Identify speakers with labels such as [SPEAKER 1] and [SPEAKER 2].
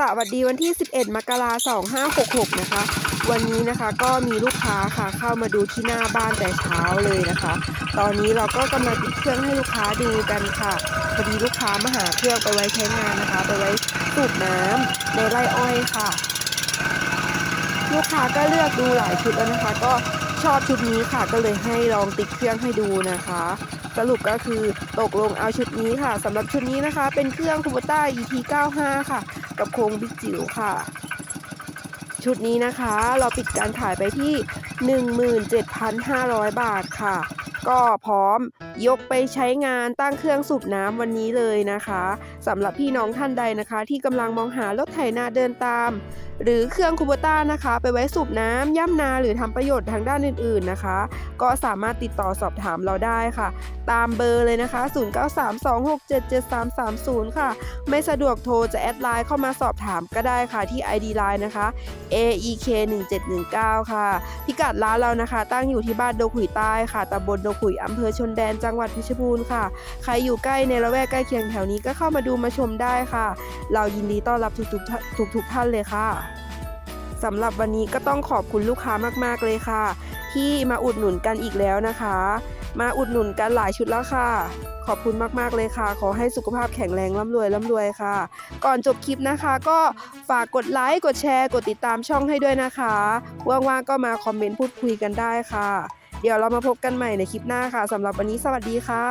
[SPEAKER 1] สวัสดีวันที่ 11 มกราคม 2566 นะคะ วันนี้นะคะก็มีลูกค้าค่ะเข้ามาดูที่หน้าบ้านแต่เช้าเลยนะคะ ตอนนี้เราก็กำลังติดเครื่องให้ลูกค้าดูกันค่ะ พอดีลูกค้ามาหาเครื่องไปไว้ใช้งานนะคะ ไปไว้สูบน้ำในไร่อ้อยค่ะ ลูกค้าก็เลือกดูหลายชุดแล้วนะคะ ก็ชอบชุดนี้ค่ะ ก็เลยให้ลองติดเครื่องให้ดูนะคะสรุปก็คือตกลงเอาชุดนี้ค่ะสำหรับชุดนี้นะคะ เป็นเครื่องคูโบต้า ET 95ค่ะ กับโครงบิ๊กจิ๋วค่ะ ชุดนี้นะคะ เราปิดการขายไปที่ 17,500 บาทค่ะ ก็พร้อมยกไปใช้งานตั้งเครื่องสูบน้ำวันนี้เลยนะคะสำหรับพี่น้องท่านใดนะคะ ที่กำลังมองหารถไถนาเดินตาม หรือเครื่องคูโบต้านะคะ ไปไว้สูบน้ำย่ำนาหรือทำประโยชน์ทางด้านอื่นๆนะคะ ก็สามารถติดต่อสอบถามเราได้ค่ะ ตามเบอร์เลยนะคะ 0932677330 ค่ะ ไม่สะดวกโทรจะแอดไลน์เข้ามาสอบถามก็ได้ค่ะที่ ID Line นะคะ aek 1719ค่ะ พิกัดร้านเรานะคะ ตั้งอยู่ที่บ้านโดขุยใต้ค่ะตำบลดขุยอำเภอชนแดนจังหวัดเพชรบูรณ์ค่ะ ใครอยู่ใกล้ในละแวกใกล้เคียงแถวนี้ก็เข้ามาดูมาชมได้ค่ะ เรายินดีต้อนรับทุกๆท่านทุกท่านเลยค่ะสำหรับวันนี้ก็ต้องขอบคุณลูกค้ามากๆเลยค่ะ ที่มาอุดหนุนกันอีกแล้วนะคะ มาอุดหนุนกันหลายชุดแล้วค่ะ ขอบคุณมากๆเลยค่ะ ขอให้สุขภาพแข็งแรงร่ำรวยร่ำรวยค่ะ ก่อนจบคลิปนะคะ ก็ฝากกดไลค์กดแชร์ กดติดตามช่องให้ด้วยนะคะว่างๆก็มาคอมเมนต์พูดคุยกันได้ค่ะ เดี๋ยวเรามาพบกันใหม่ในคลิปหน้าค่ะสำหรับวันนี้สวัสดีค่ะ